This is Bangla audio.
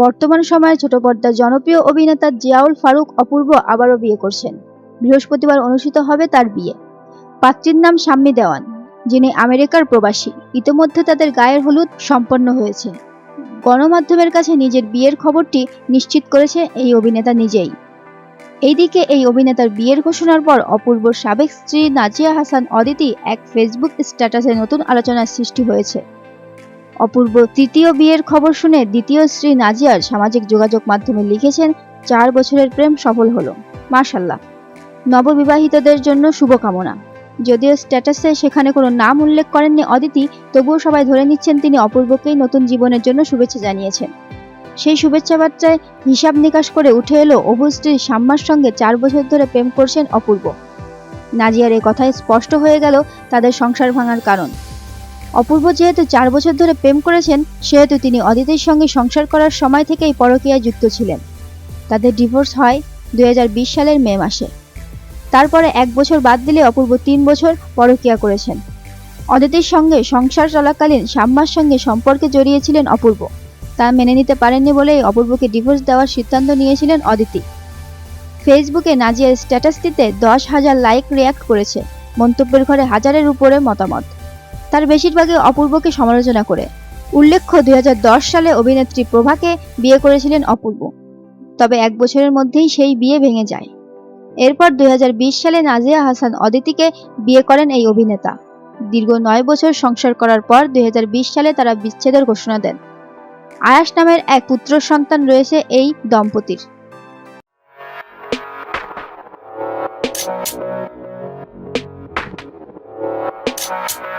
বর্তমান সময়ে ছোট পর্দার জনপ্রিয় অভিনেতা জিয়াউল ফারুক অপূর্ব আবারও বিয়ে করছেন। বৃহস্পতিবার অনুষ্ঠিত হবে তার বিয়ে। পাত্রীর নাম শাম্মী দেওয়ান, যিনি আমেরিকার প্রবাসী। ইতোমধ্যে তাদের গায়ের হলুদ সম্পন্ন হয়েছে। গণমাধ্যমের কাছে নিজের বিয়ের খবরটি নিশ্চিত করেছে এই অভিনেতা নিজেই। এইদিকে এই অভিনেতার বিয়ের ঘোষণার পর অপূর্বর সাবেক স্ত্রী নাজিয়া হাসান অদিতি এক ফেসবুক স্ট্যাটাসে নতুন আলোচনার সৃষ্টি হয়েছে। অপূর্ব তৃতীয় বিয়ের খবর শুনে দ্বিতীয় স্ত্রী নাজিয়ার সামাজিক যোগাযোগ মাধ্যমে লিখেছেন, চার বছরের প্রেম সফল হলো। মার্শাল্লাহ নববিবাহিতদের জন্য শুভকামনা। যদিও স্ট্যাটাসে সেখানে কোনো নাম উল্লেখ করেননি অদিতি, তবুও সবাই ধরে নিচ্ছেন তিনি অপূর্বকেই নতুন জীবনের জন্য শুভেচ্ছা জানিয়েছেন। সেই শুভেচ্ছা বার্তায় হিসাব নিকাশ করে উঠে এলো অবু স্ত্রী সাম্মার সঙ্গে চার বছর ধরে প্রেম করছেন অপূর্ব। নাজিয়ার এই কথায় স্পষ্ট হয়ে গেল তাদের সংসার ভাঙার কারণ। অপূর্ব যেহেতু চার বছর ধরে প্রেম করেছেন, সেহেতু তিনি অদিতির সঙ্গে সংসার করার সময় থেকেই পরকীয়ায় যুক্ত ছিলেন। তাদের ডিভোর্স হয় দুই হাজার বিশ সালের মে মাসে। তারপরে এক বছর বাদ দিলে অপূর্ব তিন বছর পরকীয়া করেছেন। অদিতির সঙ্গে সংসার চলাকালীন সাম্মার সঙ্গে সম্পর্কে জড়িয়েছিলেন অপূর্ব। তা মেনে নিতে পারেননি বলেই অপূর্বকে ডিভোর্স দেওয়ার সিদ্ধান্ত নিয়েছিলেন অদিতি। ফেসবুকে নাজিয়ার স্ট্যাটাস দিতে দশ হাজার লাইক রিয়াক্ট করেছে। মন্তব্যের ঘরে হাজারের উপরে মতামত। তার বেশিরভাগই অপূর্বকে সমালোচনা করে। উল্লেখ্য, দুই হাজার দশ সালে অভিনেত্রী প্রভাকে বিয়ে করেছিলেন অপূর্ব। তবে এক বছরের মধ্যেই সেই বিয়ে ভেঙে যায়। এরপর দুই হাজার বিশ সালে নাজিয়া হাসান অদিতিকে বিয়ে করেন এই অভিনেতা। দীর্ঘ নয় বছর সংসার করার পর দুই হাজার বিশ সালে তারা বিচ্ছেদের ঘোষণা দেন। আয়াস নামের এক পুত্র সন্তান রয়েছে এই দম্পতির। you.